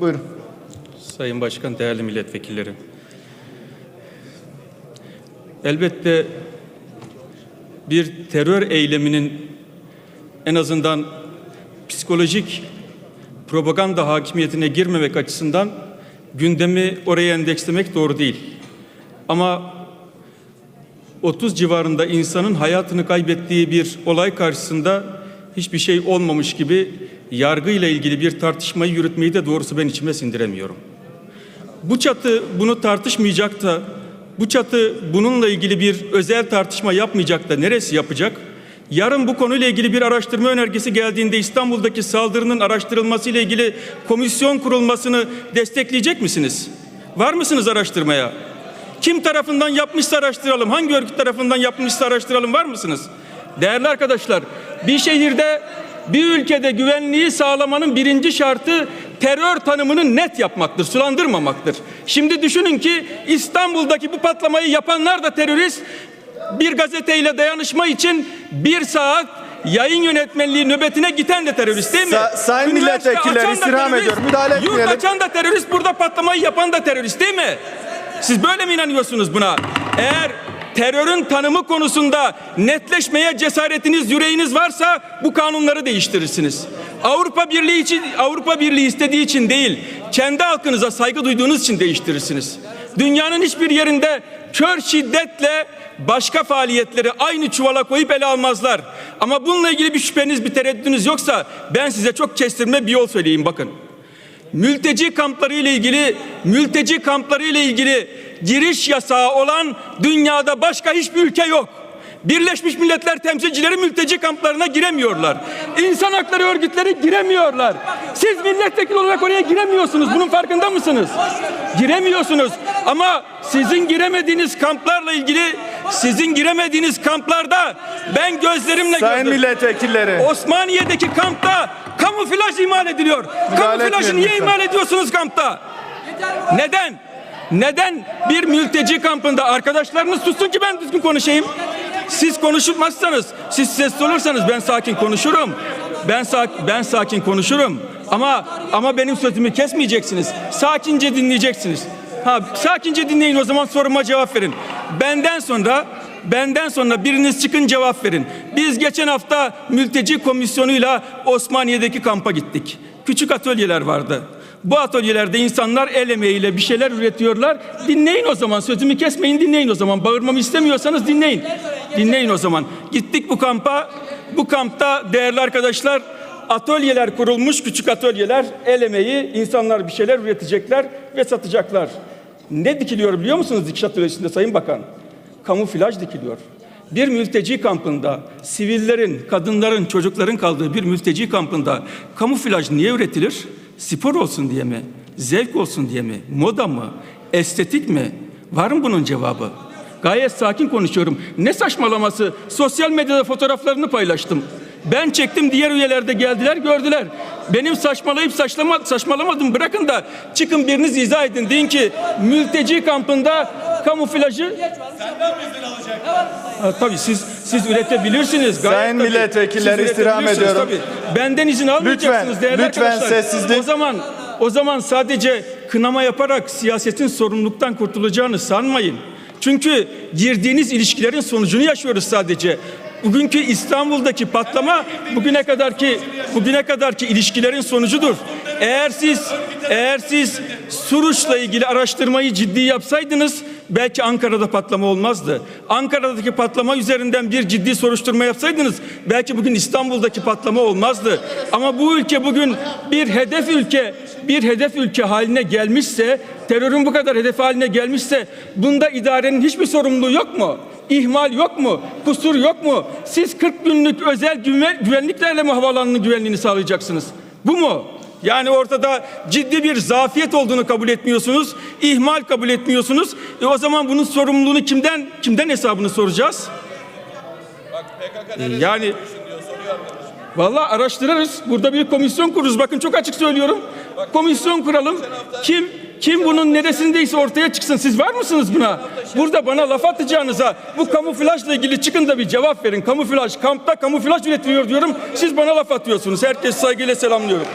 Buyurun. Sayın Başkan, değerli milletvekilleri. Elbette bir terör eyleminin en azından psikolojik propaganda hakimiyetine girmemek açısından gündemi oraya endekslemek doğru değil. Ama 30 civarında insanın hayatını kaybettiği bir olay karşısında hiçbir şey olmamış gibi yargıyla ilgili bir tartışmayı yürütmeyi de doğrusu ben içime sindiremiyorum. Bu çatı bunu tartışmayacak da bu çatı bununla ilgili bir özel tartışma yapmayacak da neresi yapacak? Yarın bu konuyla ilgili bir araştırma önergesi geldiğinde İstanbul'daki saldırının araştırılması ile ilgili komisyon kurulmasını destekleyecek misiniz? Var mısınız araştırmaya? Kim tarafından yapmışsa araştıralım. Hangi örgüt tarafından yapmışsa araştıralım. Var mısınız? Değerli arkadaşlar, bir şehirde bir ülkede güvenliği sağlamanın birinci şartı terör tanımını net yapmaktır, sulandırmamaktır. Şimdi düşünün ki İstanbul'daki bu patlamayı yapanlar da terörist. Bir gazeteyle dayanışma için bir saat yayın yönetmenliği nöbetine giden de terörist değil mi? Sa- sayın milletvekilleri, istirham ediyorum. Müdahale Yurt etmeyelim. açan da terörist, burada patlamayı yapan da terörist değil mi? Siz böyle mi inanıyorsunuz buna? Eğer terörün tanımı konusunda netleşmeye cesaretiniz, yüreğiniz varsa bu kanunları değiştirirsiniz. Avrupa Birliği için Avrupa Birliği istediği için değil, kendi halkınıza saygı duyduğunuz için değiştirirsiniz. Dünyanın hiçbir yerinde kör şiddetle başka faaliyetleri aynı çuvala koyup ele almazlar. Ama bununla ilgili bir şüpheniz, bir tereddütünüz yoksa ben size çok kestirme bir yol söyleyeyim bakın. Mülteci kampları ile ilgili mülteci kampları ile ilgili giriş yasağı olan dünyada başka hiçbir ülke yok. Birleşmiş Milletler temsilcileri mülteci kamplarına giremiyorlar. İnsan hakları örgütleri giremiyorlar. Siz milletvekili olarak oraya giremiyorsunuz. Bunun farkında mısınız? Giremiyorsunuz. Ama sizin giremediğiniz kamplarla ilgili sizin giremediğiniz kamplarda ben gözlerimle Sayın gördüm. milletvekilleri. Osmaniye'deki kampta kamuflaj imal ediliyor. Müdahale Kamuflajı niye lütfen. imal ediyorsunuz kampta? Neden? Neden bir mülteci kampında arkadaşlarınız sussun ki ben düzgün konuşayım. Siz konuşulmazsanız, siz sesli olursanız ben sakin konuşurum. Ben sak ben sakin konuşurum. Ama ama benim sözümü kesmeyeceksiniz. Sakince dinleyeceksiniz. Ha sakince dinleyin o zaman soruma cevap verin. Benden sonra Benden sonra biriniz çıkın cevap verin. Biz geçen hafta mülteci komisyonuyla Osmaniye'deki kampa gittik. Küçük atölyeler vardı. Bu atölyelerde insanlar el emeğiyle bir şeyler üretiyorlar. Dinleyin o zaman sözümü kesmeyin dinleyin o zaman. Bağırmamı istemiyorsanız dinleyin. Dinleyin o zaman. Gittik bu kampa. Bu kampta değerli arkadaşlar atölyeler kurulmuş küçük atölyeler el emeği insanlar bir şeyler üretecekler ve satacaklar. Ne dikiliyor biliyor musunuz dikiş atölyesinde Sayın Bakan? kamuflaj dikiliyor. Bir mülteci kampında sivillerin, kadınların, çocukların kaldığı bir mülteci kampında kamuflaj niye üretilir? Spor olsun diye mi? Zevk olsun diye mi? Moda mı? Estetik mi? Var mı bunun cevabı? Gayet sakin konuşuyorum. Ne saçmalaması? Sosyal medyada fotoğraflarını paylaştım. Ben çektim diğer üyeler de geldiler gördüler. Benim saçmalayıp saçlama, saçmalamadım bırakın da çıkın biriniz izah edin. Deyin ki mülteci kampında kamuflajı Ha, tabii siz siz üretebilirsiniz. Gayet Sayın tabii. milletvekilleri, Siz istirham ediyorum. Tabii. Benden izin almayacaksınız Lütfen, değerli lütfen arkadaşlar. sessizlik. O zaman o zaman sadece kınama yaparak siyasetin sorumluluktan kurtulacağını sanmayın. Çünkü girdiğiniz ilişkilerin sonucunu yaşıyoruz sadece. Bugünkü İstanbul'daki patlama bugüne kadarki bugüne kadarki ilişkilerin sonucudur. Eğer siz eğer siz Suruç'la ilgili araştırmayı ciddi yapsaydınız belki Ankara'da patlama olmazdı. Ankara'daki patlama üzerinden bir ciddi soruşturma yapsaydınız belki bugün İstanbul'daki patlama olmazdı. Ama bu ülke bugün bir hedef ülke, bir hedef ülke haline gelmişse, terörün bu kadar hedef haline gelmişse bunda idarenin hiçbir sorumluluğu yok mu? İhmal yok mu? Kusur yok mu? Siz 40 günlük özel güven- güvenliklerle mi havaalanının güvenliğini sağlayacaksınız? Bu mu? Yani ortada ciddi bir zafiyet olduğunu kabul etmiyorsunuz, ihmal kabul etmiyorsunuz. E o zaman bunun sorumluluğunu kimden kimden hesabını soracağız? E yani Vallahi araştırırız. Burada bir komisyon kururuz. Bakın çok açık söylüyorum. Komisyon kuralım. Kim kim bunun neresindeyse ortaya çıksın. Siz var mısınız buna? Burada bana laf atacağınıza bu kamuflajla ilgili çıkın da bir cevap verin. Kamuflaj, kampta kamuflaj üretiliyor diyorum. Siz bana laf atıyorsunuz. Herkes saygıyla selamlıyorum.